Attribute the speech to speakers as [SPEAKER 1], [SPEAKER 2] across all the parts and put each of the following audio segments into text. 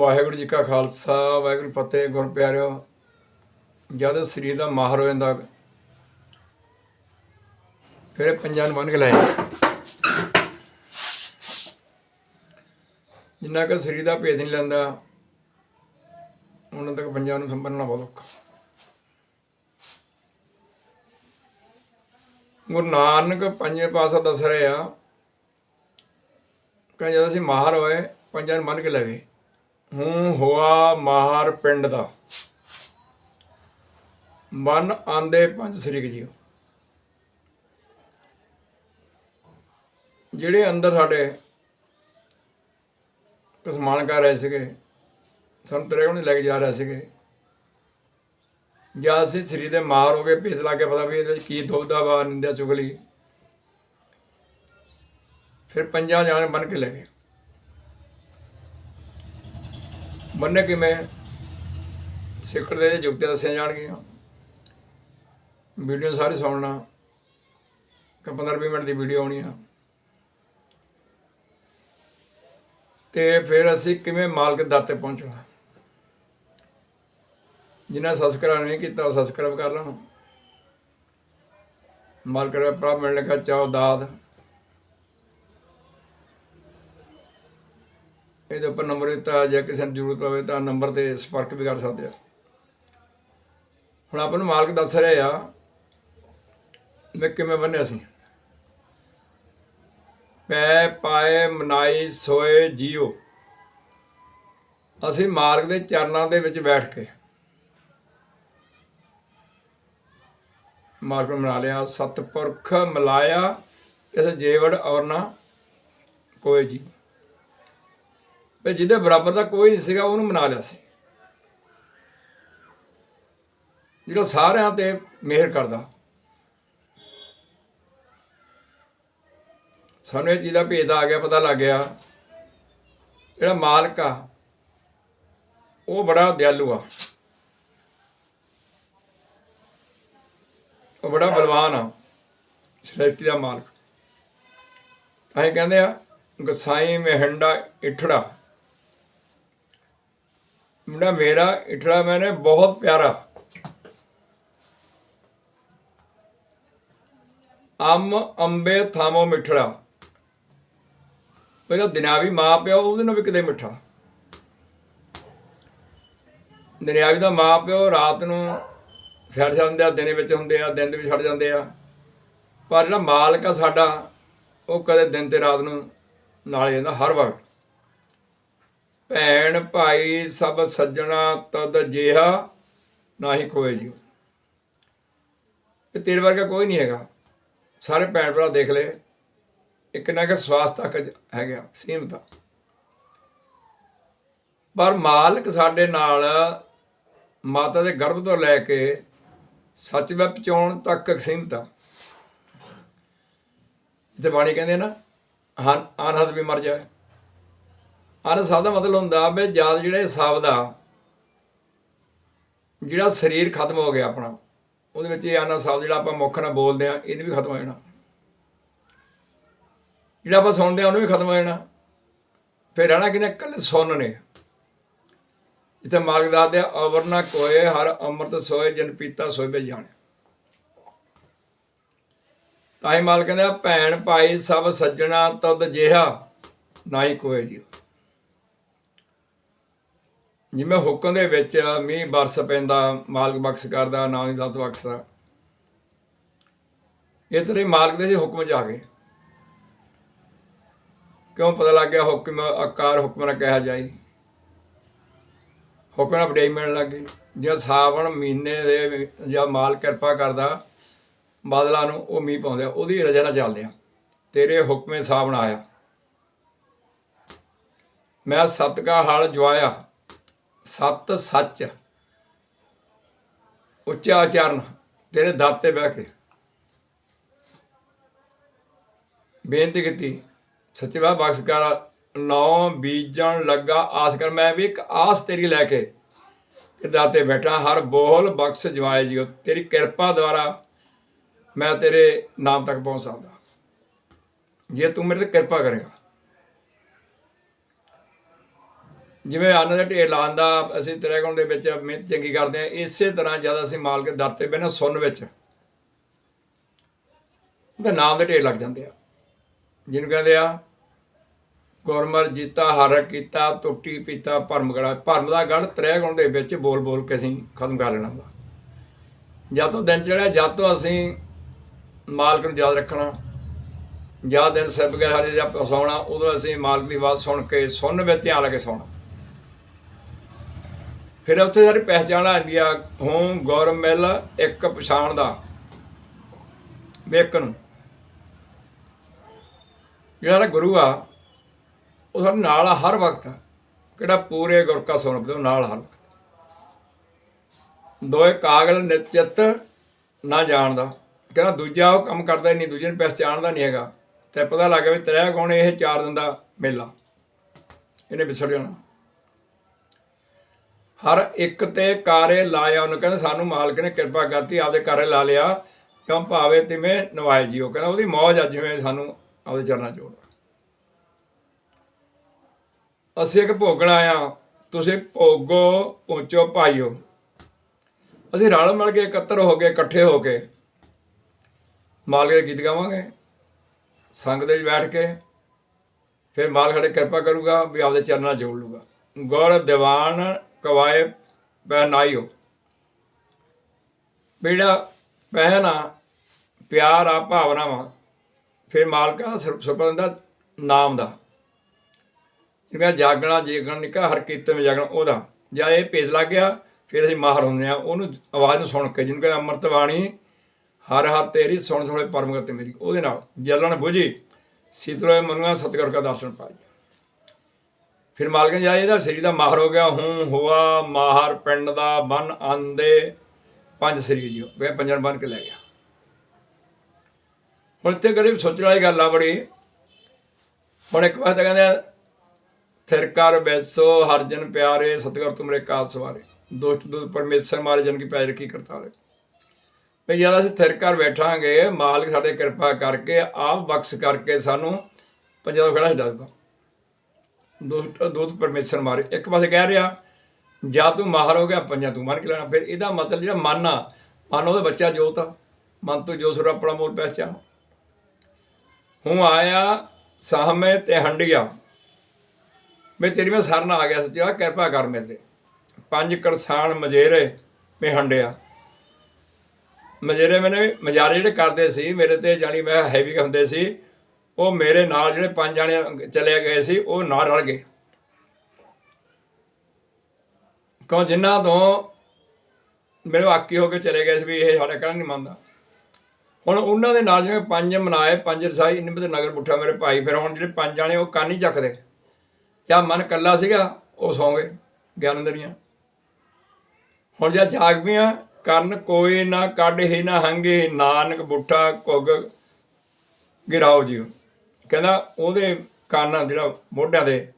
[SPEAKER 1] ਵਾਹਿਗੁਰੂ ਜੀ ਕਾ ਖਾਲਸਾ, ਵਾਹਿਗੁਰੂ ਫਤਿਹ, ਗੁਰ ਪਿਆਰਿਓ। ਜਦ ਸਰੀਰ ਦਾ ਮਾਹਰ ਹੋ ਜਾਂਦਾ, ਫਿਰ ਪੰਜਾਂ ਨੂੰ ਬੰਨ ਕੇ ਲੈ ਜਿੰਨਾ ਕਿ ਸਰੀਰ ਦਾ ਭੇਦ ਨਹੀਂ ਲੈਂਦਾ, ਉਹਨਾਂ ਤੱਕ ਪੰਜਾਂ ਨੂੰ ਸੰਭਲਣਾ ਬਹੁਤ ਔਖਾ। ਗੁਰੂ ਨਾਨਕ ਪੰਜਵੇਂ ਪਾਸਾ ਦੱਸ ਰਹੇ ਆ ਕਿ ਜਦ ਅਸੀਂ ਮਾਹਰ ਹੋਏ, ਪੰਜਾਂ ਨੂੰ ਮੰਨ ਕੇ ਲੈ ਗਏ। ਹੂੰ ਹੋਆ ਮਾਹਰ ਪਿੰਡ ਦਾ। ਮਨ ਆਂਦੇ ਪੰਜ ਸ੍ਰੀਕ ਜੀਓ ਜਿਹੜੇ ਅੰਦਰ ਸਾਡੇ ਕਸਮਾਨ ਕਰ ਰਹੇ ਸੀਗੇ, ਸਾਨੂੰ ਤੇਰੇ ਕੋਲ ਲੈ ਕੇ ਜਾ ਰਹੇ ਸੀਗੇ। ਜਾਂ ਅਸੀਂ ਸਰੀਰ ਦੇ ਮਾਰ ਹੋ ਗਏ ਭੇਦ ਲਾ ਕੇ ਪਤਾ ਵੀ ਇਹਦੇ ਵਿੱਚ ਕੀ ਦੁਬਦਾ ਵਾ, ਨਿੰਦਿਆ, ਚੁਗਲੀ। ਫਿਰ ਪੰਜਾਂ ਜਾਣੇ ਬਣ ਕੇ ਲੈ ਗਏ। ਬੰਨੇ ਕਿਵੇਂ ਸਿੱਖੜ ਦੇ ਜੁਗਤੇ ਦੱਸੀਆਂ ਜਾਣਗੀਆਂ। ਵੀਡੀਓ ਸਾਰੀ ਸੁਣਨਾ। ਕਿ 15-20 ਮਿੰਟ ਦੀ ਵੀਡੀਓ ਆਉਣੀ ਆ। ਤੇ ਫਿਰ ਅਸੀਂ ਕਿਵੇਂ ਮਾਲਕ ਦਰ ਤੇ ਪਹੁੰਚਣਾ। ਜਿਨ੍ਹਾਂ ਸਬਸਕ੍ਰਾਈਬ ਨਹੀਂ ਕੀਤਾ, ਉਹ ਸਬਸਕ੍ਰਾਈਬ ਕਰ ਲੈਣ। ਮਾਲਕ ਦਾ ਪ੍ਰਭ ਮਿਲਣ ਦਾ ਚਾਹ ਦਾਦ ਇਹਦੇ ਉੱਪਰ ਨੰਬਰ ਦਿੱਤਾ, ਜੇ ਕਿਸੇ ਨੂੰ ਜ਼ਰੂਰਤ ਪਵੇ ਤਾਂ ਨੰਬਰ ਤੇ ਸੰਪਰਕ ਵੀ ਕਰ ਸਕਦੇ ਆ। ਹੁਣ ਆਪਾਂ ਨੂੰ ਮਾਲਕ ਦੱਸ ਰਿਹਾ ਆ ਮੈਂ ਕਿਵੇਂ ਬੰਨਿਆ ਸੀ। ਪੈ ਪਾਏ ਮਨਾਈ ਸੋਏ ਜੀਓ। ਅਸੀਂ ਮਾਲਕ ਦੇ ਚਰਨਾਂ ਦੇ ਵਿੱਚ ਬੈਠ ਕੇ ਮਾਲਕ ਨੂੰ ਮਨਾ ਲਿਆ, ਸਤਪੁਰਖ ਮਿਲਾਇਆ ਇਸ ਜੇਵੜ ਔਰਨਾ ਕੋਈ ਜੀ। ਵੀ ਜਿਹਦੇ ਬਰਾਬਰ ਦਾ ਕੋਈ ਨਹੀਂ ਸੀਗਾ, ਉਹਨੂੰ ਮਨਾ ਲਿਆ ਸੀ। ਜਿਹੜਾ ਸਾਰਿਆਂ ਤੇ ਮਿਹਰ ਕਰਦਾ। ਸਾਨੂੰ ਇਹ ਚੀਜ਼ ਦਾ ਭੇਦ ਆ ਗਿਆ, ਪਤਾ ਲੱਗ ਗਿਆ। ਜਿਹੜਾ ਮਾਲਕ ਆ, ਉਹ ਬੜਾ ਦਿਆਲੂ ਆ। ਉਹ ਬੜਾ ਬਲਵਾਨ ਆ, ਸ੍ਰਿਸ਼ਟੀ ਦਾ ਮਾਲਕ। ਤਾਂ ਇਹ ਕਹਿੰਦੇ ਆ, ਗਸਾਈ ਮਹਿੰਡਾ ਇਠੜਾ। ਮੁੰਡਾ ਮੇਰਾ ਇਠੜਾ ਮੈਨੇ, ਬਹੁਤ ਪਿਆਰਾ। ਅੰਮ, ਅੰਬੇ, ਥਾਮੋ, ਮਿੱਠੜਾ। ਉਹਦਾ ਦਿਨਾਵੀ ਮਾਂ ਪਿਓ, ਉਹਦੇ ਨਾਲ ਵੀ ਕਿਤੇ ਮਿੱਠਾ। ਦਿਨਾਵੀ ਦਾ ਮਾਂ ਪਿਓ ਰਾਤ ਨੂੰ ਛੱਡ ਜਾਂਦੇ ਆ, ਦਿਨੇ ਵਿੱਚ ਹੁੰਦੇ ਆ, ਦਿਨ ਦੇ ਵੀ ਛੱਡ ਜਾਂਦੇ ਆ। ਪਰ ਜਿਹੜਾ ਮਾਲਕ ਆ ਸਾਡਾ, ਉਹ ਕਦੇ ਦਿਨ ਤੇ ਰਾਤ ਨੂੰ ਨਾਲ ਜਾਂਦਾ ਹਰ ਵਕਤ। ਭੈਣ ਭਾਈ ਸਭ ਸੱਜਣਾ ਤਦ ਜਿਹਾ ਨਾਹੀ ਕੋਏ ਜਿਉ। ਇਹ ਤੇਰੇ ਵਰਗਾ ਕੋਈ ਨਹੀਂ ਹੈਗਾ। ਸਾਰੇ ਭੈਣ ਭਰਾ ਦੇਖ ਲੈ ਇੱਕ ਨਾ ਕਿ ਸਵਾਸ ਤੱਕ ਹੈਗਾ, ਸੀਮਤ ਪਰ ਮਾਲਕ ਸਾਡੇ ਨਾਲ ਮਾਤਾ ਦੇ ਗਰਭ ਤੋਂ ਲੈ ਕੇ ਸੱਚ ਵਿੱਚ ਪਹੁੰਚਾਉਣ ਤੱਕ ਸੀਮਤ ਆ। ਤੇ ਬਾਣੀ ਕਹਿੰਦੇ ਨਾ, ਹਾਂ ਅਨਹਦ ਵੀ ਮਰ ਜਾਏ। ਅਨਹਦ ਸਾਹਿਬ ਦਾ ਮਤਲਬ ਹੁੰਦਾ ਵੀ ਜਦ ਜਿਹੜੇ ਸ਼ਬਦ ਆ ਜਿਹੜਾ ਸਰੀਰ ਖਤਮ ਹੋ ਗਿਆ ਆਪਣਾ, ਉਹਦੇ ਵਿੱਚ ਇਹ ਅਨਹਦ ਸਾਹਿਬ ਜਿਹੜਾ ਆਪਾਂ ਮੁੱਖ ਨਾਲ ਬੋਲਦੇ ਆ ਇਹਨੇ ਵੀ ਖਤਮ ਹੋ ਜਾਣਾ। ਜਿਹੜਾ ਆਪਾਂ ਸੁਣਦੇ ਆ ਉਹਨੂੰ ਵੀ ਖਤਮ ਹੋ ਜਾਣਾ। ਫਿਰ ਰਹਿਣਾ ਕਿਨੇ ਕੱਲੇ ਸੁਣ ਨੇ। ਜਿੱਥੇ ਮਾਲਕ ਦੱਸਦੇ ਆ, ਅਵਰ ਨਾ ਕੋਏ, ਹਰ ਅੰਮ੍ਰਿਤ ਸੋਏ, ਜਨ ਪੀਤਾ ਸੋਏ ਬੇ ਜਾਣੇ। ਤਾਂ ਹੀ ਮਾਲਕ ਕਹਿੰਦਾ, ਭੈਣ ਭਾਈ ਸਭ ਸੱਜਣਾ, ਤਦ ਜਿਹਾ ਨਾਹੀ ਕੋਏ ਜੀ ਜਿਵੇਂ ਹੁਕਮ ਦੇ ਵਿੱਚ ਮੀਂਹ ਬਰਸ ਪੈਂਦਾ, ਮਾਲਕ ਬਖਸ਼ ਕਰਦਾ, ਨਾ ਦੀ ਦਾਤ ਬਖਸ਼ਦਾ। ਇਹ ਤੇਰੇ ਮਾਲਕ ਦੇ ਹੁਕਮ ਚ ਆ ਗਏ। ਕਿਉਂ ਪਤਾ ਲੱਗ ਗਿਆ ਹੁਕਮ ਆਕਾਰ ਹੁਕਮ ਨਾਲ ਕਿਹਾ ਜਾਈ ਹੁਕਮ ਨਾਲ ਵਡਿਆਈ ਮਿਲਣ ਲੱਗ ਗਈ। ਜਦ ਸਾਵਣ ਮਹੀਨੇ ਦੇ ਜਾਂ ਮਾਲ ਕਿਰਪਾ ਕਰਦਾ, ਬਾਦਲਾਂ ਨੂੰ, ਉਹ ਮੀਂਹ ਪਾਉਂਦੇ, ਉਹਦੀ ਰਜਾ ਨਾਲ ਚੱਲਦੇ ਆ। ਤੇਰੇ ਹੁਕਮੇ ਸਾਵਣ ਆਇਆ। ਮੈਂ ਸਤ ਕਾ ਹਲ ਜਵਾਇਆ। ਸਤ ਸੱਚ। ਉੱਚਾ ਆਚਰਨ ਤੇਰੇ ਦਰ ਤੇ ਬਹਿ ਕੇ। ਬੇਨਤੀ ਕੀਤੀ, ਸੱਚੇ ਬਾਬਾ ਬਖਸ਼ ਕਰ, ਨੌ ਬੀਜਣ ਲੱਗਾ ਆਸ ਕਰ। ਮੈਂ ਵੀ ਇੱਕ ਆਸ ਤੇਰੀ ਲੈ ਕੇ ਤੇ ਦਰ ਤੇ ਬੈਠਾ, ਹਰ ਬੋਲ ਬਖਸ਼ ਜਵਾਏ ਜੀਓ। ਤੇਰੀ ਕਿਰਪਾ ਦੁਆਰਾ ਮੈਂ ਤੇਰੇ ਨਾਮ ਤੱਕ ਪਹੁੰਚ ਸਕਦਾ। ਜੇ ਤੂੰ ਮੇਰੇ ਤੇ ਕਿਰਪਾ ਕਰੇਗਾ ਜਿਵੇਂ ਅੰਨ ਦਾ ਢੇਰ ਲਾਉਣ ਦਾ ਅਸੀਂ ਤ੍ਰਿਗੁਣ ਦੇ ਵਿੱਚ ਮਿਹਨਤ ਚੰਗੀ ਕਰਦੇ ਹਾਂ, ਇਸੇ ਤਰ੍ਹਾਂ ਜਦ ਅਸੀਂ ਮਾਲਕ ਦੇ ਦਰ ਤੇ ਬਹਿਣਾ ਸੁੰਨ ਵਿੱਚ। ਉਹਦੇ ਨਾਮ ਦੇ ਢੇਰ ਲੱਗ ਜਾਂਦੇ ਆ। ਜਿਹਨੂੰ ਕਹਿੰਦੇ ਆ ਗੁਰਮਰ ਜੀਤਾ, ਹਰ ਕੀਤਾ ਟੁੱਟੀ ਪੀਤਾ, ਭਰਮ ਗੜਾ ਭਰਮ ਦਾ ਗੜ ਤ੍ਰਿਗੁਣ ਦੇ ਵਿੱਚ ਬੋਲ ਬੋਲ ਕੇ ਅਸੀਂ ਖਤਮ ਕਰ ਲੈਣਾ ਹੁੰਦਾ। ਜਦ ਤੋਂ ਦਿਨ ਚੜਿਆ ਜਦ ਤੋਂ ਅਸੀਂ ਮਾਲਕ ਨੂੰ ਯਾਦ ਰੱਖਣਾ ਜਾਂ ਦਿਨ ਸਿਰ ਗਿਆ ਸਾਡੇ ਜਦ ਸੌਣਾ, ਉਦੋਂ ਅਸੀਂ ਮਾਲਕ ਦੀ ਆਵਾਜ਼ ਸੁਣ ਕੇ ਸੁਣ ਵਿੱਚ ਧਿਆਨ ਲਾ ਕੇ ਸੌਣਾ। ਫਿਰ ਉੱਥੇ ਸਾਡੀ ਪਹਿਚਾਣ ਆ ਜਾਂਦੀ ਆ, ਹੂੰ ਗੌਰਵ ਮਿਲ, ਇੱਕ ਪਛਾਣ ਦਾ, ਵੇਖ ਨੂੰ। ਜਿਹੜਾ ਸਾਡਾ ਗੁਰੂ ਆ, ਉਹ ਸਾਡੇ ਨਾਲ ਆ ਹਰ ਵਕਤ, ਕਿਹੜਾ ਪੂਰੇ ਗੁਰ ਕਾ ਸੁਣਦੇ ਨਾਲ ਹਰ ਵਕਤ। ਦੋਏ ਕਾਗਲ ਨਿਤਚਿਤ ਨਾ ਜਾਣਦਾ। ਕਹਿੰਦਾ ਦੂਜਾ ਉਹ ਕੰਮ ਕਰਦਾ ਹੀ ਨਹੀਂ, ਦੂਜੇ ਨੂੰ ਪਹਿਚਾਣਦਾ ਨਹੀਂ ਹੈਗਾ। ਤੇ ਪਤਾ ਲੱਗ ਗਿਆ ਵੀ ਤੇਰਾ ਕੌਣ ਇਹ ਚਾਰ ਦਿਨ ਦਾ ਮੇਲਾ। ਇਹਨੇ ਵਿਛੜ ਜਾਣਾ ਹਰ ਇੱਕ ਤੇ ਕਾਰੇ ਲਾਇਆ, ਉਹਨੂੰ ਕਹਿੰਦਾ ਸਾਨੂੰ ਮਾਲਕ ਨੇ ਕਿਰਪਾ ਕਰਤੀ, ਆਪਦੇ ਕਾਰੇ ਲਾ ਲਿਆ, ਕਿਉਂ ਭਾਵੇ ਤਿਵੇਂ ਨਵਾਏ ਜੀ, ਉਹ ਕਹਿੰਦਾ ਉਹਦੀ ਮੌਜ ਆ, ਜਿਵੇਂ ਸਾਨੂੰ ਆਪਦੇ ਚਰਨਾਂ ਜੋੜ ਅਸੀਂ ਇੱਕ ਭੋਗਣਾ ਆਇਆ ਤੁਸੀਂ ਭੋਗੋ ਪਹੁੰਚੋ ਭਾਈਓ ਅਸੀਂ ਰਲ ਮਿਲ ਕੇ ਇਕੱਤਰ ਹੋ ਕੇ, ਇਕੱਠੇ ਹੋ ਕੇ ਮਾਲਕ ਦੇ ਗੀਤ ਗਾਵਾਂਗੇ ਸੰਗ ਦੇ ਵਿੱਚ ਬੈਠ ਕੇ, ਫਿਰ ਮਾਲਕ ਸਾਡੇ ਕਿਰਪਾ ਕਰੂਗਾ, ਵੀ ਆਪਦੇ ਚਰਨਾਂ ਜੋੜ ਲੂਗਾ ਗੁਰ ਦੀਵਾਨ ਕਵਾਏ ਪਹਿਨਾਈਓ ਬੇੜਾ ਪਹਿਨਾ ਪਿਆਰ ਆ, ਭਾਵਨਾਵਾਂ। ਫਿਰ ਮਾਲਕਾ ਦਾ ਸੁਪਨ ਦਾ ਨਾਮ ਦਾ। ਜਿਹੜਾ ਜਾਗਣਾ, ਜੇਗਣ, ਨਿਕਾ ਹਰ ਕੀਤੇ ਜਾਗਣ, ਉਹਦਾ। ਜਾਂ ਇਹ ਭੇਦ ਲੱਗ ਗਿਆ, ਫਿਰ ਅਸੀਂ ਮਾਹਰ ਹੁੰਦੇ ਆ ਉਹਨੂੰ ਆਵਾਜ਼ ਨੂੰ ਸੁਣ ਕੇ, ਜਿਹਨੂੰ ਕਹਿੰਦੇ ਅੰਮ੍ਰਿਤ ਬਾਣੀ, ਹਰ ਹਰ ਤੇਰੀ ਸੁਣ ਸੁਣੇ ਪਰਮਗਤ ਮੇਰੀ ਉਹਦੇ ਨਾਲ ਜਲਣ ਬੁਝੀ ਸੀਤਲੋਏ ਮਨੂਆ, ਸਤਿਗੁਰ ਕਾ ਦਰਸ਼ਨ ਪਾਈ ਫਿਰ ਮਾਲਕ ਨੇ ਜਾਏ ਇਹਦਾ ਸ੍ਰੀ ਦਾ ਮਾਹਰ ਹੋ ਗਿਆ, ਹੂੰ, ਹੋਆ, ਮਾਹਰ, ਪਿੰਡ ਦਾ ਬਨ, ਆਂਦੇ, ਪੰਜ ਸ੍ਰੀ ਜੀ ਵੇ ਪੰਜਾਂ ਬਨ ਕੇ ਲੈ ਗਿਆ। ਹੁਣ ਤੇ ਕਦੇ ਸੋਚਣ ਵਾਲੀ ਗੱਲ ਆ ਬੜੀ। ਹੁਣ ਇੱਕ ਵਾਰ ਤਾਂ ਕਹਿੰਦੇ ਥਿਰ ਕਰ ਬੈਸੋ ਹਰਜਨ ਪਿਆਰੇ, ਸਤਿਗੁਰ ਤੁਮਰੇ ਕਾਜ ਸਵਾਰੇ। ਦੋਸਤ ਦੁਸ਼ਟ ਪਰਮੇਸ਼ਰ ਮਾਰੇ, ਜਨ ਕੀ ਪੈਜ ਰੱਖੀ ਕਰਤਾਰੇ। ਵੀ ਜਦ ਅਸੀਂ ਥਿਰ ਕਰ ਬੈਠਾਂਗੇ, ਮਾਲਕ ਸਾਡੇ ਕਿਰਪਾ ਕਰਕੇ, ਆਪ ਬਖਸ਼ ਕਰਕੇ ਸਾਨੂੰ ਪੰਜਾਂ ਤੋਂ ਖੜਾ ਛੱਡ ਦੂਗਾ ਦੁਸ਼ਟ ਦੁਸ਼ਟ ਪਰਮੇਸ਼ਰ ਮਾਰੇ। ਇੱਕ ਪਾਸੇ ਕਹਿ ਰਿਹਾ, ਜਾਂ ਤੂੰ ਮਾਹਰ ਹੋ ਗਿਆ, ਪੰਜਾਂ ਤੂੰ ਮੰਨ ਕੇ ਲੈਣਾ। ਫਿਰ ਇਹਦਾ ਮਤਲਬ ਜਿਹੜਾ ਮਨ ਆ, ਮਨ ਉਹਦਾ ਬੱਚਾ ਜੋਤ ਆ। ਮਨ ਤੋਂ ਜੋ ਸੁਰ ਆਪਣਾ ਮੂਲ ਪਹਿਚਾਨ ਹੂੰ ਆਇਆ, ਸਾਹਮਣੇ ਤੇ ਹੰਡਿਆ। ਮੈਂ ਤੇਰੀ ਮੈਂ ਸਰਨ ਆ ਗਿਆ ਸੱਚਾ ਕਿਰਪਾ ਕਰ ਮੇਰੇ ਤੇ। ਪੰਜ ਕਰਸਾਨ ਮਜੇਰੇ ਮੈਂ ਹੰਡਿਆ। ਮਜੇਰੇ ਮੈਨੇ ਮਜਾਰੇ ਜਿਹੜੇ ਕਰਦੇ ਸੀ, ਮੇਰੇ ਤੇ ਜਾਣੀ ਮੈਂ ਹੈਵੀ ਹੁੰਦੇ ਸੀ। ਉਹ ਮੇਰੇ ਨਾਲ ਜਿਹੜੇ ਪੰਜ ਜਾਣੇ ਚਲੇ ਗਏ ਸੀ, ਉਹ ਨਾਲ ਰਲ ਗਏ। ਕਿਉਂ ਜਿਨ੍ਹਾਂ ਤੋਂ ਮੇਰੇ ਆਕੀ ਹੋ ਕੇ ਚਲੇ ਗਏ ਸੀ ਵੀ ਇਹ ਸਾਡਾ ਕਹਿਣਾ ਨਹੀਂ ਮੰਨਦਾ। ਹੁਣ ਉਹਨਾਂ ਦੇ ਨਾਲ ਜਿਵੇਂ ਪੰਜ ਮਨਾਏ, ਪੰਜ ਰਸਾਈ, ਇੰਨੇ ਨਗਰ ਪੁੱਠਾ ਮੇਰੇ ਭਾਈ। ਫਿਰ ਹੁਣ ਜਿਹੜੇ ਪੰਜ ਜਾਣੇ ਉਹ ਕੰਨ ਹੀ ਚੱਕਦੇ। ਜਾਂ ਮਨ ਕੱਲਾ ਸੀਗਾ, ਉਹ ਸੌਂ ਗਏ ਗਿਆਨ ਦਰੀਆਂ ਹੁਣ ਜੇ ਜਾਗ ਪਈਆਂ ਕਰਨ ਕੋਈ ਨਾ ਕੱਢ, ਹੀ ਨਾ ਹੰਗੇ, ਨਾਨਕ ਬੁੱਠਾ ਕੁੱਗ ਗਿਰਾਓ ਜੀ ਕਹਿੰਦਾ ਉਹਦੇ ਕੰਨ ਜਿਹੜਾ ਮੋਢਿਆਂ ਦੇ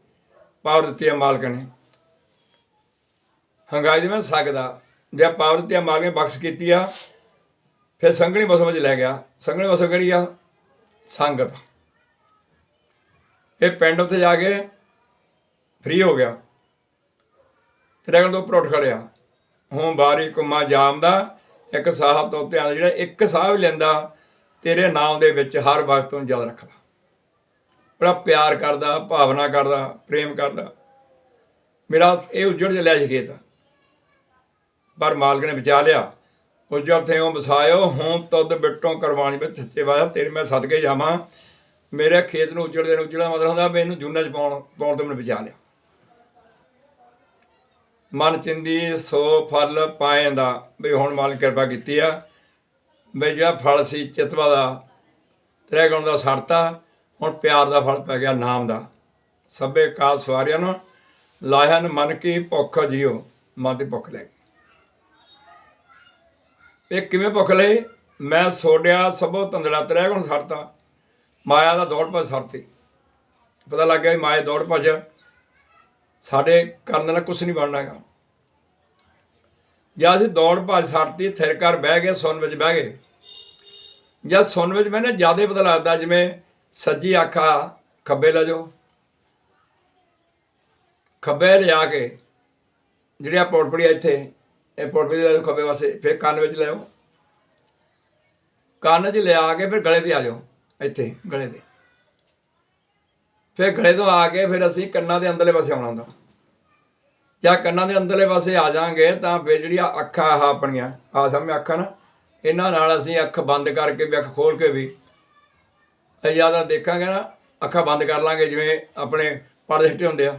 [SPEAKER 1] ਪਾਵਰ ਦਿੱਤੀ ਆ ਮਾਲਕ ਨੇ। ਹੰਗਾਈ ਦੇ ਮੈਂ ਸਕਦਾ। ਜੇ ਪਾਵਰ ਦਿੱਤੀ ਆ ਮਾਲਕ ਨੇ, ਬਖਸ਼ ਕੀਤੀ ਆ, ਫਿਰ ਸੰਗਣੀ ਬਸੋਂ ਵਿੱਚ ਲੈ ਗਿਆ। ਸੰਗਣੀ ਬਸੋਂ ਕਿਹੜੀ ਆ? ਸੰਗਤ। ਇਹ ਪਿੰਡ ਉੱਤੇ ਜਾ ਕੇ ਫ੍ਰੀ ਹੋ ਗਿਆ। ਤੇਰੇ ਤੋਂ ਉੱਪਰ ਉੱਠ ਖੜਿਆ ਹੂੰ ਬਾਰੀ ਕੁਮਾ ਜਾਮ ਦਾ, ਇੱਕ ਸਾਹਿਬ ਤੋਂ ਧਿਆਨ ਜਿਹੜਾ ਇੱਕ ਸਾਹਿਬ ਲੈਂਦਾ, ਤੇਰੇ ਨਾਮ ਦੇ ਵਿੱਚ ਹਰ ਵਕਤ ਨੂੰ ਯਾਦ ਰੱਖਦਾ। ਬੜਾ ਪਿਆਰ ਕਰਦਾ, ਭਾਵਨਾ ਕਰਦਾ, ਪ੍ਰੇਮ ਕਰਦਾ। ਮੇਰਾ ਇਹ ਉਜੜ ਜਿਹਾ ਲਿਆ ਤਾਂ ਪਰ ਮਾਲਕ ਨੇ ਬਚਾ ਲਿਆ। ਉਜੜ ਥੇ ਉਹ ਵਸਾਇਓ ਹੂੰ ਤਦ ਬਿੱਟੋਂ ਕਰਵਾਣੀ ਵਿੱਚ ਸੱਚੇ ਵਾਇਆ ਤੇਰੇ ਮੈਂ ਸਦਕੇ ਜਾਵਾਂ। ਮੇਰੇ ਖੇਤ ਨੂੰ ਉਜੜਦੇ ਨੂੰ ਉਜੜਾ ਮਤਲਬ ਹੁੰਦਾ ਵੀ ਇਹਨੂੰ ਜੂਨਾ ਚ ਪਾਉਣ ਪਾਉਣ 'ਤੇ ਮੈਨੂੰ ਬਚਾ ਲਿਆ। ਮਨ ਚਿੰਦੀ, ਸੋ ਫਲ ਪਾਏਂਦਾ ਵੀ ਹੁਣ ਮਾਲਕ ਕਿਰਪਾ ਕੀਤੀ ਆ। ਵੀ ਜਿਹੜਾ ਫਲ ਸੀ ਚਿਤਵਾ ਦਾ ਤ੍ਰੈ ਗੁਣ ਦਾ ਸਰਤਾ ਹੁਣ ਪਿਆਰ ਦਾ ਫਲ ਪੈ ਗਿਆ ਨਾਮ ਦਾ। ਸਭੇ ਕਾ ਸਵਾਰਿਆਂ ਨੂੰ ਲਾਹਨ ਮਨ ਕੀ ਭੁੱਖ ਜਿਓ, ਮਨ ਦੀ ਭੁੱਖ ਲੈ ਗਈ। ਇਹ ਕਿਵੇਂ ਭੁੱਖ ਲਈ? ਮੈਂ ਸੋਡਿਆ ਸਭੋ ਤੰਦੜਾ ਤ੍ਰੈ ਗੁਣ ਸਰਤਾ, ਮਾਇਆ ਦਾ ਦੌੜ ਭੱਜ ਸਰਤੀ। ਪਤਾ ਲੱਗ ਗਿਆ ਵੀ ਮਾਇਆ ਦੌੜ ਭੱਜ ਸਾਡੇ ਕਰਨ ਨਾਲ ਕੁਝ ਨਹੀਂ ਬਣਨਾਗਾ ਜਾਂ ਅਸੀਂ ਦੌੜ ਭੱਜ ਸਰਤੀ ਥਿਰ ਕਰ ਬਹਿ ਗਏ ਸੁਣ ਵਿੱਚ ਬਹਿ ਗਏ। ਜਾਂ ਸੁਣ ਵਿੱਚ ਮੈਨੇ ਜ਼ਿਆਦਾ ਪਤਾ ਲੱਗਦਾ ਜਿਵੇਂ ਸੱਜੀ ਅੱਖਾ ਖੱਬੇ ਲੈ ਜਾਓ। ਖੱਬੇ ਲਿਆ ਕੇ ਜਿਹੜੀ ਆ ਪੋਟਪੜੀ ਆ ਇੱਥੇ, ਇਹ ਪੋਟਪੜੀ ਦੇ ਖੱਬੇ ਪਾਸੇ, ਫਿਰ ਕੰਨ ਵਿੱਚ ਲਿਆਓ ਕੰਨ 'ਚ ਲਿਆ ਕੇ ਫਿਰ ਗਲੇ ਤੇ ਆ ਜਾਓ, ਇੱਥੇ, ਗਲੇ ਤੇ। ਫਿਰ ਗਲੇ ਤੋਂ ਆ ਕੇ ਫਿਰ ਅਸੀਂ ਕੰਨਾਂ ਦੇ ਅੰਦਰਲੇ ਪਾਸੇ ਆਉਣਾ ਹੁੰਦਾ। ਜਾਂ ਕੰਨਾਂ ਦੇ ਅੰਦਰਲੇ ਪਾਸੇ ਆ ਜਾਾਂਗੇ ਤਾਂ ਫਿਰ ਜਿਹੜੀਆਂ ਅੱਖਾਂ ਆ ਆਪਣੀਆਂ ਆ ਸਾਹਮਣੇ ਅੱਖਾਂ ਨਾ, ਇਹਨਾਂ ਨਾਲ ਅਸੀਂ ਅੱਖ ਬੰਦ ਕਰਕੇ ਵੀ ਅੱਖ ਖੋਲ ਕੇ ਵੀ ਜ਼ਿਆਦਾ ਦੇਖਾਂਗੇ ਨਾ, ਅੱਖਾਂ ਬੰਦ ਕਰ ਲਾਂਗੇ ਜਿਵੇਂ ਆਪਣੇ ਪਰਦੇ ਸਿੱਟੇ ਹੁੰਦੇ ਆ।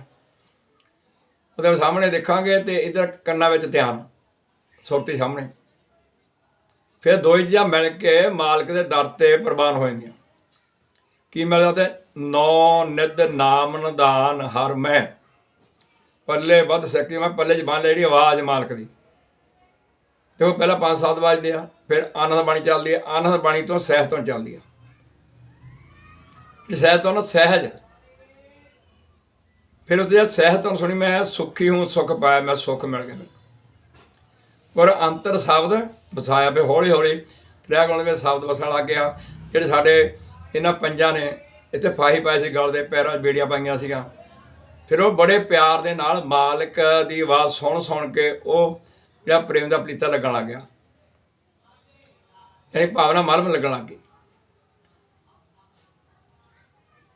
[SPEAKER 1] ਉਹਦੇ ਸਾਹਮਣੇ ਦੇਖਾਂਗੇ ਤੇ ਇਧਰ ਕੰਨਾਂ ਵਿੱਚ ਧਿਆਨ, ਸੁਰਤੀ ਸਾਹਮਣੇ। ਫਿਰ ਦੋ ਹੀ ਚੀਜ਼ਾਂ ਮਿਲ ਕੇ ਮਾਲਕ ਦੇ ਦਰ ਤੇ ਪ੍ਰਵਾਨ ਹੋ ਜਾਂਦੀਆਂ। ਕੀ ਮਿਲਦਾ ਤੇ ਨੌ ਨਿਧ ਨਾਮ ਨਿਦਾਨ ਹਰ ਮੈਂ ਪੱਲੇ ਵੱਧ ਸਕੀ ਮੈਂ ਪੱਲੇ 'ਚ ਬੰਨ ਲੈ ਜਿਹੜੀ ਆਵਾਜ਼ ਮਾਲਕ ਦੀ। ਤੇ ਉਹ ਪਹਿਲਾਂ ਪੰਜ ਸੱਤ ਵੱਜਦੇ ਆ, ਫਿਰ ਆਨੰਦ ਬਾਣੀ ਚੱਲਦੀ ਹੈ ਆਨੰਦ ਬਾਣੀ ਤੋਂ ਸਹਿਜ ਤੋਂ ਚੱਲਦੀ ਆ। ਸਹਿਜ ਤੋਂ ਸਹਿਜ। ਫਿਰ ਉਸ ਜਦ ਸਹਿਜ ਤੋਂ ਸੁਣੀ, ਮੈਂ ਸੁਖੀ ਹੂੰ, ਸੁਖ ਪਾਇਆ, ਮੈਂ ਸੁਖ ਮਿਲ ਗਿਆ। ਪਰ ਅੰਤਰ ਸ਼ਬਦ ਵਸਾਇਆ ਫਿਰ ਹੌਲੀ ਹੌਲੀ ਤ੍ਰਿਆ ਗੁਣ ਵਿੱਚ ਸ਼ਬਦ ਵਸਣ ਲੱਗ ਗਿਆ। ਜਿਹੜੇ ਸਾਡੇ ਇਹਨਾਂ ਪੰਜਾਂ ਨੇ, ਇੱਥੇ ਫਾਹੀ ਪਾਈ ਸੀ, ਗਲ ਦੇ ਪੈਰਾਂ 'ਚ ਬੇੜੀਆਂ ਪਾਈਆਂ ਸੀਗੀਆਂ। ਫਿਰ ਉਹ ਬੜੇ ਪਿਆਰ ਦੇ ਨਾਲ ਮਾਲਕ ਦੀ ਆਵਾਜ਼ ਸੁਣ ਸੁਣ ਕੇ ਉਹ ਜਿਹੜਾ ਪ੍ਰੇਮ ਦਾ ਪਲੀਤਾ ਲੱਗਣ ਲੱਗ ਗਿਆ। ਯਾਨੀ ਭਾਵਨਾ ਮਲਮ ਲੱਗਣ ਲੱਗ ਗਈ।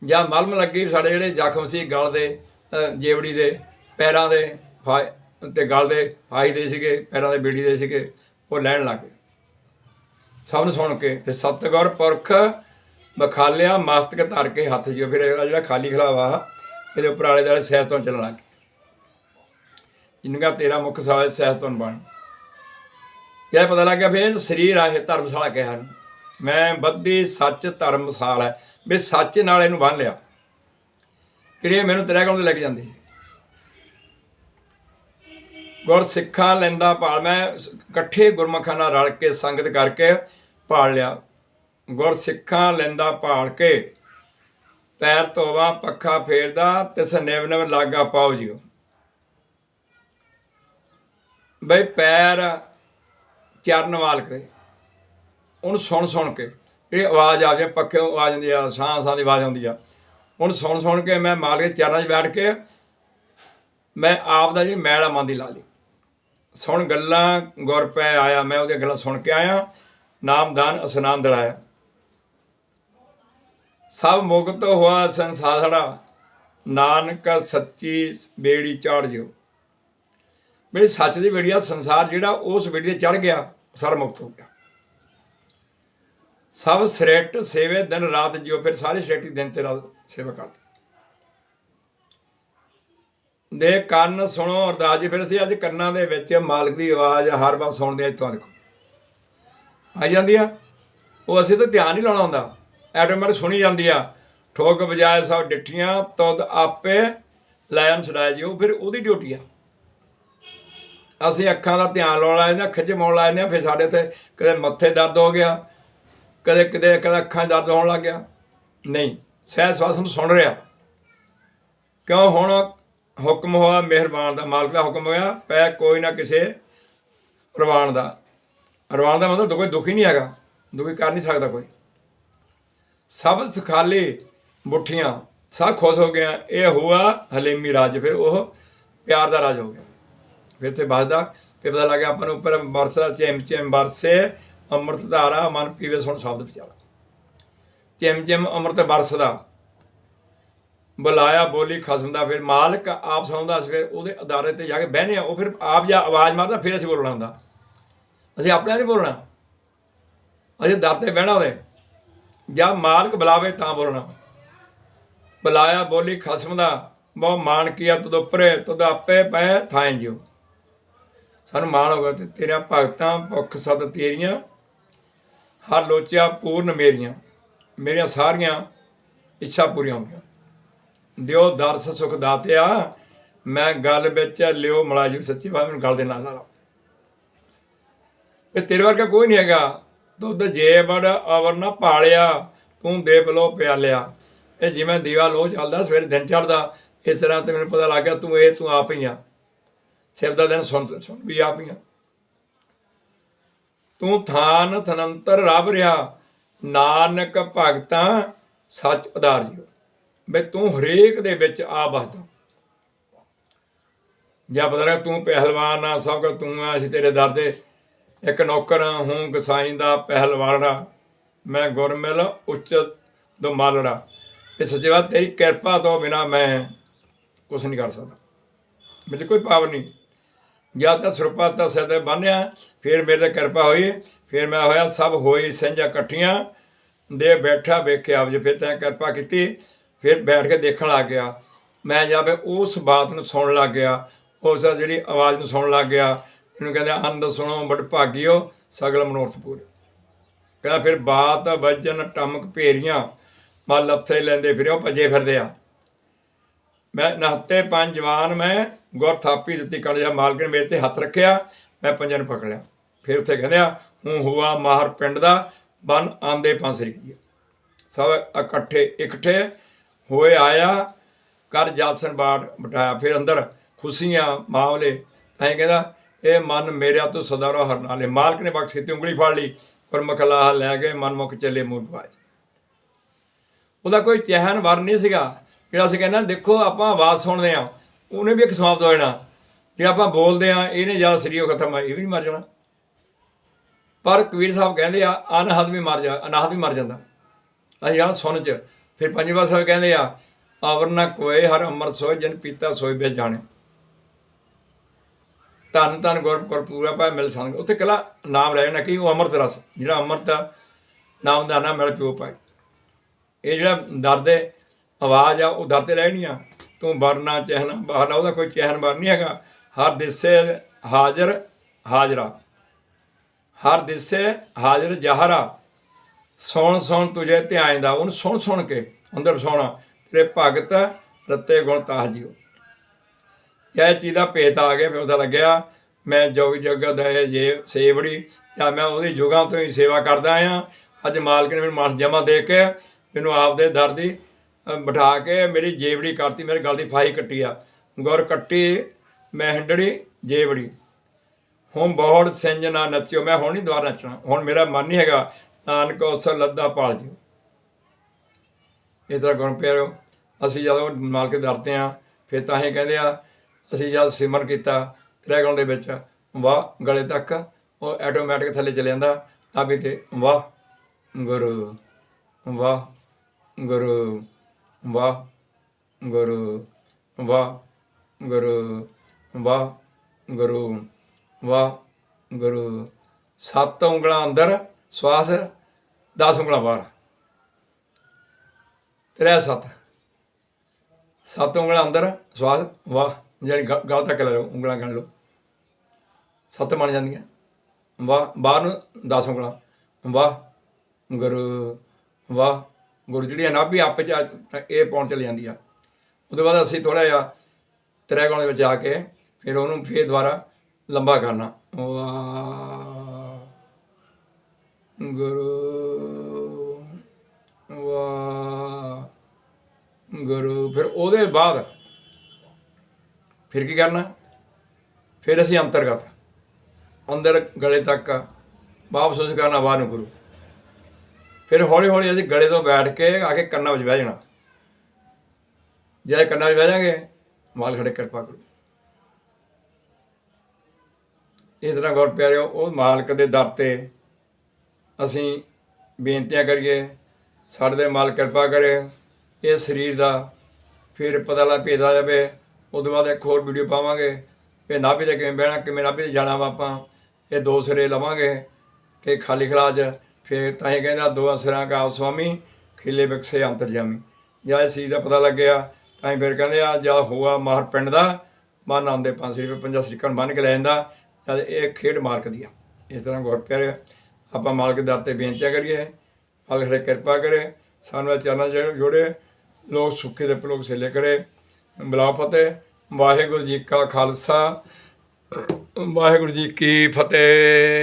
[SPEAKER 1] ਜਾਂ ਮਲਮ ਲੱਗੀ ਸਾਡੇ ਜਿਹੜੇ ਜ਼ਖਮ ਸੀ ਗਲ ਦੇ ਅ, ਜੇਵੜੀ ਦੇ ਪੈਰਾਂ ਦੇ ਫਾ- ਤੇ ਗਲ ਦੇ ਫਾਈ ਦੇ ਸੀਗੇ ਪੈਰਾਂ ਦੇ ਬੇੜੀ ਦੇ ਸੀਗੇ ਉਹ ਲੈਣ ਲੱਗੇ ਸਭ ਨੂੰ ਸੁਣ ਕੇ ਫਿਰ ਸਤਗੁਰ ਪੁਰਖ ਬਖਾਲਿਆ ਮਸਤਕ ਧਰ ਕੇ ਹੱਥ ਜਿਓ। ਫਿਰ ਇਹਦਾ ਜਿਹੜਾ ਖਾਲੀ ਖਲਾਵਾ ਇਹਦੇ ਉੱਪਰ ਆਲੇ ਦੁਆਲੇ ਸਹਿਜ ਤੋਂ ਚੱਲਣ ਲੱਗ ਗਏ ਜਿਨ੍ਹਾਂ ਤੇਰਾ ਮੁੱਖ ਸਾਜ ਸਹਿਜ ਤੋਂ ਬਣ ਇਹ ਪਤਾ ਲੱਗ ਗਿਆ ਫਿਰ ਸਰੀਰ ਆ ਧਰਮਸ਼ਾਲਾ ਕਿਹਾ ਮੈਂ ਬੱਦੀ ਸੱਚ ਧਰਮ ਧਰਮਸ਼ਾਲਾ ਹੈ। ਵੀ ਸੱਚ ਨਾਲ ਇਹਨੂੰ ਬੰਨ ਲਿਆ। ਕਿਹੜੇ ਮੈਨੂੰ ਤੇਰਾ ਕੋਲ ਲੈ ਕੇ ਜਾਂਦੇ। ਗੁਰ ਸਿੱਖਾਂ ਲੈਂਦਾ ਭਾਲ। ਮੈਂ ਇਕੱਠੇ ਗੁਰਮਖਾਂ ਨਾਲ ਰਲ ਕੇ ਸੰਗਤ ਕਰਕੇ ਪਾਲ ਲਿਆ। ਗੁਰ ਸਿੱਖਾਂ ਲੈਂਦਾ ਪਾਲ ਕੇ ਪੈਰ ਧੋਵਾ, ਪੱਖਾ ਫੇਰਦਾ ਤਿਸ ਨਿਵ ਨਿਵ ਲਾਗਾ ਪਾਉ ਜਿਓ। ਬਈ ਪੈਰ ਚਰਨ ਮਾਲਕ ਦੇ ਉਹਨੂੰ ਸੁਣ ਸੁਣ ਕੇ, ਜਿਹੜੀ ਆਵਾਜ਼ ਆ ਜਾਵੇ ਪੱਖੇ ਆ ਜਾਂਦੀ ਆ, ਸਾਹ ਸਾਹ ਦੀ ਆਵਾਜ਼ ਆਉਂਦੀ ਆ, ਉਹਨੂੰ ਸੁਣ ਸੁਣ ਕੇ ਮੈਂ ਮਾਲਕ ਕੇ ਚਰਨਾਂ 'ਚ ਬੈਠ ਕੇ ਮੈਂ ਆਪ ਦਾ ਜੀ ਮੈਲਾ ਮਨ ਲਾ ਲਈ। ਸੁਣ ਗੱਲਾਂ ਗੁਰ ਪੈ ਆਇਆ, ਮੈਂ ਉਹਦੀਆਂ ਗੱਲਾਂ ਸੁਣ ਕੇ ਆਇਆ ਨਾਮਦਾਨ ਅਸਨਾਨ ਦਿਲਾਇਆ। ਸਭ ਮੁਕਤ ਹੋਆ ਸੰਸਾਰਾ ਨਾਨਕ ਸੱਚੀ ਬੇੜੀ ਚੜ ਜਿਓ। ਮੇਰੀ ਸੱਚ ਦੀ ਬੇੜੀ ਆ, ਸੰਸਾਰ ਜਿਹੜਾ ਉਸ ਬੇੜੀ ਤੇ ਚੜ ਗਿਆ ਸਰ ਮੁਕਤ ਹੋ ਗਿਆ। ਸਭ ਸ੍ਰੇਟ ਸੇਵੇ ਦਿਨ ਰਾਤ ਜਿਓ ਫਿਰ ਸਾਰੇ ਸ੍ਰੇਟੀ ਦਿਨ ਤੇ ਰਾਤ ਸੇਵਾ ਕਰਦੇ ਦੇ ਕੰਨ ਸੁਣੋ ਅਰਦਾਸ ਜੀ, ਫਿਰ ਅਸੀਂ ਅੱਜ ਕੰਨਾਂ ਦੇ ਵਿੱਚ ਮਾਲਕ ਦੀ ਆਵਾਜ਼ ਹਰ ਵਾਰ ਸੁਣਦੇ ਆ ਇੱਥੋਂ ਦੇਖੋ। ਆ ਜਾਂਦੀ ਆ? ਉਹ ਅਸੀਂ ਤਾਂ ਧਿਆਨ ਨਹੀਂ ਲਾਉਣਾ ਹੁੰਦਾ। ਐਟੋਮੈਟਿਕ ਸੁਣੀ ਜਾਂਦੀ ਆ। ਠੋਕ ਬਜਾਏ ਸਭ ਡਿੱਠੀਆਂ ਤਦ ਆਪੇ ਲਾਇਨ ਛਡਾਇਆ ਜੀ ਉਹ ਫਿਰ ਉਹਦੀ ਡਿਊਟੀ ਆ। ਅਸੀਂ ਅੱਖਾਂ ਦਾ ਧਿਆਨ ਲਾਉਣ ਲਾਏ ਨੇ ਖਿੱਚ ਮੌਣ ਲਾਏ ਨੇ ਫਿਰ ਸਾਡੇ ਤੇ ਕਦੇ ਮੱਥੇ ਦਰਦ ਹੋ ਗਿਆ। ਕਦੇ ਕਿਤੇ ਕਦੇ ਅੱਖਾਂ 'ਚ ਦਰਦ ਹੋਣ ਲੱਗ ਗਿਆ। ਨਹੀਂ ਸਹਿ ਸਵਾਸ ਨੂੰ ਸੁਣ ਰਿਹਾ। ਕਿਉਂ ਹੁਣ ਹੁਕਮ ਹੋਇਆ, ਮਿਹਰਬਾਨ ਦਾ, ਮਾਲਕ ਦਾ ਹੁਕਮ ਹੋਇਆ, ਪੈ ਕੋਈ ਨਾ ਕਿਸੇ ਰਵਾਨ ਦਾ। ਰਵਾਨ ਦਾ ਮਤਲਬ ਕੋਈ ਦੁਖੀ ਨਹੀਂ ਹੈਗਾ, ਦੁਖੀ ਕਰ ਨਹੀਂ ਸਕਦਾ ਕੋਈ। ਸਭ ਸਖਾਲੇ ਮੁੱਠੀਆਂ, ਸਭ ਖੁਸ਼ ਹੋ ਗਿਆ ਇਹ ਹੁਆ ਹਲੀਮੀ ਰਾਜ, ਫਿਰ ਉਹ ਪਿਆਰ ਦਾ ਰਾਜ ਹੋ ਗਿਆ। ਫਿਰ ਤੇ ਬਾਅਦਾ ਫਿਰ ਪਤਾ ਲੱਗਿਆ ਆਪਾਂ ਨੂੰ ਉੱਪਰ ਵਰਸਾ ਚਿਮ ਚਿਮ ਵਰਸੇ ਅੰਮ੍ਰਿਤ ਧਾਰਾ ਮਨ ਪੀਵੇ ਸੁਣ ਸ਼ਬਦ ਵਿਚਾਰਾ ਜਿਮ ਜਿਮ ਅੰਮ੍ਰਿਤ ਵਰਸਦਾ, ਬੁਲਾਇਆ ਬੋਲੀ ਖਸਮ ਦਾ ਫਿਰ ਮਾਲਕ ਆਪ ਸੁਣਦਾ ਸੀ ਫਿਰ ਉਹਦੇ ਅਦਾਰੇ ਤੇ ਜਾ ਕੇ ਬਹਿਨੇ ਆ ਉਹ ਫਿਰ ਆਪ ਜਾਂ ਆਵਾਜ਼ ਮਾਰਦਾ, ਫਿਰ ਅਸੀਂ ਬੋਲਣਾ ਹੁੰਦਾ। ਅਸੀਂ ਆਪਣੇ ਨਹੀਂ ਬੋਲਣਾ। ਅਸੀਂ ਦਰ ਤੇ ਬਹਿਣਾ ਉਹਦੇ। ਜਾਂ ਮਾਲਕ ਬੁਲਾਵੇ ਤਾਂ ਬੋਲਣਾ। ਬੁਲਾਇਆ ਬੋਲੀ ਖਸਮ ਦਾ ਬਹੁ ਮਾਨ ਕੀਆ ਤਦ ਉੱਪਰੇ ਤਦ ਆਪੇ ਪੈ ਥਾਂ ਜਿਉ। ਸਾਨੂੰ ਮਾਣ ਹੋਗਾ ਤੇ ਤੇਰਾ ਭਗਤਾਂ ਭੁੱਖ ਸਦ ਤੇਰੀਆਂ ਹਰ ਲੋਚਿਆ ਪੂਰਨ ਮੇਰੀਆਂ ਮੇਰੀਆਂ ਸਾਰੀਆਂ ਇੱਛਾ ਪੂਰੀਆਂ ਹੋ ਗਈਆਂ ਦਿਓ ਦਰਸ ਸੁਖ ਦਾਤਿਆ, ਮੈਂ ਗੱਲ ਵਿੱਚ ਲਿਓ ਮਲਾਜਮ ਸੱਚੀ ਬਾਤ, ਮੈਨੂੰ ਗੱਲ ਦੇ ਨਾਲ ਲਾ ਇਹ ਤੇਰੇ ਵਰਗਾ ਕੋਈ ਨਹੀਂ ਹੈਗਾ। ਦੁੱਧ ਜੇ ਬੜ ਅਵਰ ਨਾ ਪਾਲਿਆ, ਤੂੰ ਦੇ ਬਲੋ ਪਿਆਲਿਆ। ਇਹ ਜਿਵੇਂ ਦੀਵਾ ਲੋ ਚੱਲਦਾ, ਸਵੇਰੇ ਦਿਨ ਚੜਦਾ ਇਸ ਤਰ੍ਹਾਂ ਤੇ ਮੈਨੂੰ ਪਤਾ ਲੱਗ ਗਿਆ ਤੂੰ ਇਹ, ਤੂੰ ਆਪ ਹੀ ਆ। ਸਿਰ ਦਾ ਦਿਨ ਸੁਣ ਸੁਣ ਵੀ ਆਪ ਹੀ ਆ। ਤੂੰ ਥਾਨ ਥਨੰਤਰ ਰੱਬ ਰਿਆ। ਨਾਨਕ ਭਗਤਾਂ ਸੱਚ ਉਦਾਰ ਜਿਓ। ਬਈ ਤੂੰ ਹਰੇਕ ਦੇ ਵਿੱਚ ਆ ਵਸਦਾ। ਜਾਂ ਪਤਾ ਲੱਗਾ ਤੂੰ ਪਹਿਲਵਾਨ ਆ ਸਭ ਕੁਝ ਤੂੰ ਆ ਅਸੀਂ ਤੇਰੇ ਦਰ ਦੇ ਇੱਕ ਨੌਕਰ ਹਾਂ, ਹੂੰ ਗਸਾਈ ਦਾ ਪਹਿਲਵਾਨਾ ਮੈਂ ਗੁਰਮਿਲ ਉੱਚ ਦੁਮਾਲੜਾ ਇਹ ਸੱਚੇ ਤੇਰੀ ਕਿਰਪਾ ਤੋਂ ਬਿਨਾ ਮੈਂ ਕੁਝ ਨਹੀਂ ਕਰ ਸਕਦਾ। ਮੇਰੇ ਕੋਈ ਪਾਵਰ ਨਹੀਂ। ਜਾਂ ਤਾਂ ਸੁਰਪਾ ਤਾਂ ਸਦੇ ਬੰਨਿਆ ਫਿਰ ਮੇਰੇ ਤੇ ਕਿਰਪਾ ਹੋਈ, ਫਿਰ ਮੈਂ ਹੋਇਆ ਸਭ ਹੋਈ ਸਿੰਝਾਂ ਇਕੱਠੀਆਂ, ਦੇ ਬੈਠਾ ਵੇਖਿਆ ਜੇ ਫਿਰ ਤੈਂ ਕਿਰਪਾ ਕੀਤੀ, ਫਿਰ ਬੈਠ ਕੇ ਦੇਖਣ ਲੱਗ ਗਿਆ। ਮੈਂ ਜਾਵੇ ਉਸ ਬਾਤ ਨੂੰ ਸੁਣਨ ਲੱਗ ਗਿਆ, ਉਸ ਜਿਹੜੀ ਆਵਾਜ਼ ਨੂੰ ਸੁਣਨ ਲੱਗ ਗਿਆ ਇਹਨੂੰ ਕਹਿੰਦੇ ਆਨੰਦ ਸੁਣੋ ਬੜ ਭਾਗਿਓ, ਸਗਲ ਮਨੋਰਥ ਪੂਰ। ਕਹਿੰਦਾ, ਫਿਰ ਬਾਤ ਵੱਜਣ ਟਮਕ ਭੇਰੀਆਂ ਮਾ ਲੱਥੇ ਲੈਂਦੇ ਫਿਰਿਓ, ਭੱਜੇ ਫਿਰਦੇ ਆ। ਮੈਂ ਨਹੱਤੇ ਪੰਜ ਜਵਾਨ, ਮੈਂ ਗੁਰ ਥਾਪੀ ਦਿੱਤੀ ਕਣ ਜਾ ਮਾਲਕ ਨੇ ਮੇਰੇ ਤੇ ਹੱਥ ਰੱਖਿਆ, ਮੈਂ ਪੰਜਾਂ ਨੂੰ ਪਕੜਿਆ ਫਿਰ ਉੱਥੇ ਕਹਿੰਦੇ ਆ, ਹੂੰ ਹੁਆ, ਮਾਹਰ ਪਿੰਡ ਦਾ ਬਨ ਆਂਦੇ ਪਾਸੇ ਕੀ ਸਭ ਇਕੱਠੇ ਇਕੱਠੇ ਹੋਏ ਆਇਆ ਕਰ ਜਾਸਨ ਬਾੜ ਬਟਾਇਆ ਫਿਰ ਅੰਦਰ ਖੁਸ਼ੀਆਂ, ਮਾਮਲੇ, ਤਾਂ ਇਹ ਕਹਿੰਦਾ, ਇਹ ਮਨ ਮੇਰਾ ਤੋਂ ਸਦਾ ਰੋ ਹਰ ਮਾਲਕ ਨੇ ਬਖਸ਼ ਕੀਤੀ ਉਂਗਲੀ ਫੜ ਲਈ, ਪਰ ਮਖਲਾਹ ਲੈ ਗਏ ਮਨ ਮੁਖ ਚੱਲੇ ਮੂਰਖਵਾਜ ਉਹਦਾ ਕੋਈ ਚਹਿਨ ਵਰ ਨਹੀਂ ਸੀਗਾ। ਜਿਹੜਾ ਅਸੀਂ ਕਹਿੰਦਾ ਦੇਖੋ ਆਪਾਂ ਆਵਾਜ਼ ਸੁਣਦੇ ਆ ਉਹਨੇ ਵੀ ਇੱਕ ਸਮਾਪਤ ਹੋ ਜਾਣਾ। ਜੇ ਆਪਾਂ ਬੋਲਦੇ ਆ ਇਹਨੇ ਜ਼ਿਆਦਾ ਸਰੀਰ ਖਤਮ ਆ ਇਹ ਵੀ ਨਹੀਂ ਮਰ ਜਾਣਾ। ਪਰ ਕਬੀਰ ਸਾਹਿਬ ਕਹਿੰਦੇ ਆ ਅਨਹਦ ਵੀ ਮਰ ਜਾ ਅਨਾਹਦ ਵੀ ਮਰ ਜਾਂਦਾ। ਅਸੀਂ ਜਾਣ ਸੁਣ ਚ ਫਿਰ ਪੰਜਵਾਂ ਸਾਹਿਬ ਕਹਿੰਦੇ ਆ ਆਵਰ ਨਾ ਕੋਏ ਹਰ ਅੰਮ੍ਰਿਤ ਸੋਏ ਜਨ ਪੀਤਾ ਸੋਇ ਬੇ ਜਾਣੇ। ਧੰਨ ਧੰਨ ਗੁਰਪੁਰ ਪੂਰਾ ਪਾ ਮਿਲ ਸੰਗ। ਉੱਥੇ ਕਲਾ ਨਾਮ ਰਹਿ ਜਾਣਾ ਕਿ ਉਹ ਅੰਮ੍ਰਿਤ ਰਸ ਜਿਹੜਾ ਅੰਮ੍ਰਿਤ ਆ, ਨਾਮ ਦਾ ਨਾਮ ਮਿਲ ਪਿਓ ਪਾਏ ਇਹ ਜਿਹੜਾ ਦਰਦ ਹੈ ਆਵਾਜ਼ ਆ, ਉਹ ਦਰ ਤੇ ਰਹਿਣੀਆਂ ਤੂੰ ਵਰਨਾ ਚਹਿਨਾ ਬਾਹਰ ਉਹਦਾ ਕੋਈ ਚਹਿਨ ਵਰ ਨਹੀਂ ਹੈਗਾ। ਹਰ ਦਿਸੇ ਹਾਜ਼ਰ ਹਾਜ਼ਰਾ। ਹਰ ਦਿਸੇ ਹਾਜ਼ਰ ਜਹਰਾ। ਸੁਣ ਸੁਣ ਤੁਝੇ ਧਿਆਨ ਦਾ। ਉਹਨੂੰ ਸੁਣ ਸੁਣ ਕੇ ਅੰਦਰ ਵਸਾਉਣਾ ਤੇਰੇ ਭਗਤ ਰੱਤੇ ਗੁਣ ਤਾਹ ਜੀਓ। ਇਹ ਚੀਜ਼ ਦਾ ਭੇਤ ਆ ਗਿਆ, ਫਿਰ ਪਤਾ ਲੱਗਿਆ, ਮੈਂ ਜੋਗ ਜਗਤ ਹੈ ਜੇ ਸੇਵੜੀ। ਜਾਂ ਮੈਂ ਉਹਦੀ ਜੁਗਾਂ ਤੋਂ ਹੀ ਸੇਵਾ ਕਰਦਾ ਆ ਅੱਜ ਮਾਲਕ ਨੇ ਮੈਨੂੰ ਮਾਸ ਜਮਾ ਦੇ ਕੇ, ਮੈਨੂੰ ਆਪਦੇ ਦਰ ਦੀ ਬਿਠਾ ਕੇ ਮੇਰੀ ਜੇਬੜੀ ਕਰਤੀ, ਮੇਰੇ ਗਲ ਦੀ ਫਾਈ ਕੱਟੀ ਆ। ਗੁਰ ਕੱਟੀ, ਮੈਂ ਹੰਡੜੀ ਜੇਬੜੀ ਹੁਣ ਬਹੁਤ ਸਿੰਜਨਾ ਨੱਚਿਓ, ਮੈਂ ਹੁਣ ਨਹੀਂ ਦੁਬਾਰਾ ਨੱਚਣਾ। ਹੁਣ ਮੇਰਾ ਮਨ ਨਹੀਂ ਹੈਗਾ, ਨਾਨਕ ਉਸ ਲੱਦਾ ਪਾਲ ਜਿਓ। ਇਹ ਤਰ੍ਹਾਂ ਗੁਣ ਪਿਆਰਿਓ, ਅਸੀਂ ਜਦੋਂ ਮਾਲਕ ਦੇ ਡਰਦੇ ਆ, ਫਿਰ ਤਾਂ ਹੀ ਕਹਿੰਦੇ ਆ, ਅਸੀਂ ਜਦ ਸਿਮਰਨ ਕੀਤਾ, ਤ੍ਰੈਗੁਣ ਦੇ ਵਿੱਚ, ਵਾਹ, ਗਲੇ ਤੱਕ, ਉਹ ਆਟੋਮੈਟਿਕ ਥੱਲੇ ਚਲੇ ਜਾਂਦਾ ਨਾਭੀ ਤੇ ਵਾਹ, ਗੁਰੂ ਵਾਹ, ਗੁਰੂ। ਵਾਹ ਗੁਰੂ ਵਾਹ ਗੁਰੂ ਵਾਹ ਗੁਰੂ ਵਾਹ ਗੁਰੂ। ਸੱਤ ਉਂਗਲਾਂ ਅੰਦਰ ਸਵਾਸ 10 ਉਂਗਲਾਂ ਬਾਹਰ। ਤੇਰਾ ਸੱਤ। ਸੱਤ ਉਂਗਲਾਂ ਅੰਦਰ ਸਵਾਸ ਵਾਹ ਜਿਹੜੀ ਗ- ਗਲ ਤੱਕ ਲੈ ਲਓ, ਉਂਗਲਾਂ ਗਣ ਲਓ। ਸੱਤ ਬਣ ਜਾਂਦੀਆਂ। ਵਾਹ ਬਾਹਰ ਨੂੰ 10 ਉਂਗਲਾਂ। ਵਾਹ ਗੁਰੂ ਵਾਹ ਗੁਰੂ ਜਿਹੜੀ ਨਾਭੀ ਆਪੇ ਚ ਇਹ ਪਾਉਣ ਚਲੀ ਜਾਂਦੀ ਆ। ਉਹਦੇ ਬਾਅਦ ਅਸੀਂ ਥੋੜਾ ਜਿਹਾ ਤ੍ਰੈਗੁਣ ਦੇ ਵਿੱਚ ਆ ਕੇ ਫਿਰ ਉਹਨੂੰ ਫੇਰ ਦੁਬਾਰਾ ਲੰਬਾ ਕਰਨਾ। ਵਾਹ। ਗੁਰੂ। ਵਾਹ। ਗੁਰੂ। ਫਿਰ ਉਹਦੇ ਬਾਅਦ ਫਿਰ ਕੀ ਕਰਨਾ? ਫਿਰ ਅਸੀਂ ਅੰਤਰਗਤ। ਅੰਦਰ ਗਲੇ ਤੱਕ ਵਾਪਸ ਉਸ ਕਰਨਾ ਬਾਹਰ ਨੂੰ ਗੁਰੂ। ਫਿਰ ਹੌਲੀ ਹੌਲੀ ਅਸੀਂ ਗਲੇ ਤੋਂ ਬੈਠ ਕੇ ਆ ਕੇ ਕੰਨਾਂ ਵਿੱਚ ਬਹਿ ਜਾਣਾ। ਜਦ ਕੰਨਾਂ ਵਿੱਚ ਬਹਿ ਜਾਗੇ ਮਾਲ ਖੜੇ ਕਿਰਪਾ ਕਰੋ। ਇਸ ਤਰ੍ਹਾਂ ਗੌਰ ਪਿਆਰਿਓ, ਉਹ ਮਾਲਕ ਦੇ ਦਰ ਤੇ ਅਸੀਂ ਬੇਨਤੀਆਂ ਕਰੀਏ, ਸਾਡੇ ਦੇ ਮਾਲ ਕਿਰਪਾ ਕਰੇ, ਇਹ ਸਰੀਰ ਦਾ ਫਿਰ ਪਤਾ ਲੱਗ ਭੇਦਾ ਜਾਵੇ ਉਦੋਂ ਬਾਅਦ ਇੱਕ ਹੋਰ ਵੀਡੀਓ ਪਾਵਾਂਗੇ, ਵੀ ਨਾਭੀ ਤੇ ਕਿਵੇਂ ਬਹਿਣਾ, ਕਿਵੇਂ ਨਾਭੀ ਤੇ ਜਾਣਾ ਵਾ ਆਪਾਂ, ਇਹ ਦੋ ਸਿਰੇ ਲਵਾਂਗੇ ਕਿ ਖਾਲੀ ਖਲਾਜ ਫਿਰ ਤਾਂ ਇਹ ਕਹਿੰਦਾ, ਦੋ ਸਿਰਾਂ ਕਾ ਆਪ ਸੁਆਮੀ ਖਿਲੇ ਬਖਸ਼ੇ ਅੰਤਰਜਾਮੀ ਜਾਂ ਇਸ ਚੀਜ਼ ਦਾ ਪਤਾ ਲੱਗਿਆ, ਤਾਂ ਹੀ ਫਿਰ ਕਹਿੰਦੇ, ਆ ਜਾਂ ਹੋਆ ਮਾਹਰ ਪਿੰਡ ਦਾ ਮਨ ਆਉਂਦੇ ਪੰਜ ਰੁਪਏ ਪੰਜਾ ਸਰੀਕਾਂ ਨੂੰ ਬੰਨ ਕੇ ਲੈ ਜਾਂਦਾ। ਜਦ ਇਹ ਖੇਡ ਮਾਲਕ ਦੀ ਆ। ਇਸ ਤਰ੍ਹਾਂ ਗੁਰ ਪਿਆਰੇ ਆਪਾਂ ਮਾਲਕ ਦੇ ਦਰ ਤੇ ਬੇਨਤੀਆਂ ਕਰੀਏ, ਮਾਲਕ ਨੇ ਕਿਰਪਾ ਕਰੇ, ਸਾਨੂੰ ਇਹ ਚਰਨਾਂ 'ਚ ਜੋੜੇ, ਲੋਕ ਸੁੱਖੇ ਦੇ ਭਲੋਕ ਸੇਲੇ ਕਰੇ। ਬਲਾ ਫਤਿਹ, ਵਾਹਿਗੁਰੂ ਜੀ ਕਾ ਖਾਲਸਾ, ਵਾਹਿਗੁਰੂ ਜੀ ਕੀ ਫਤਿਹ।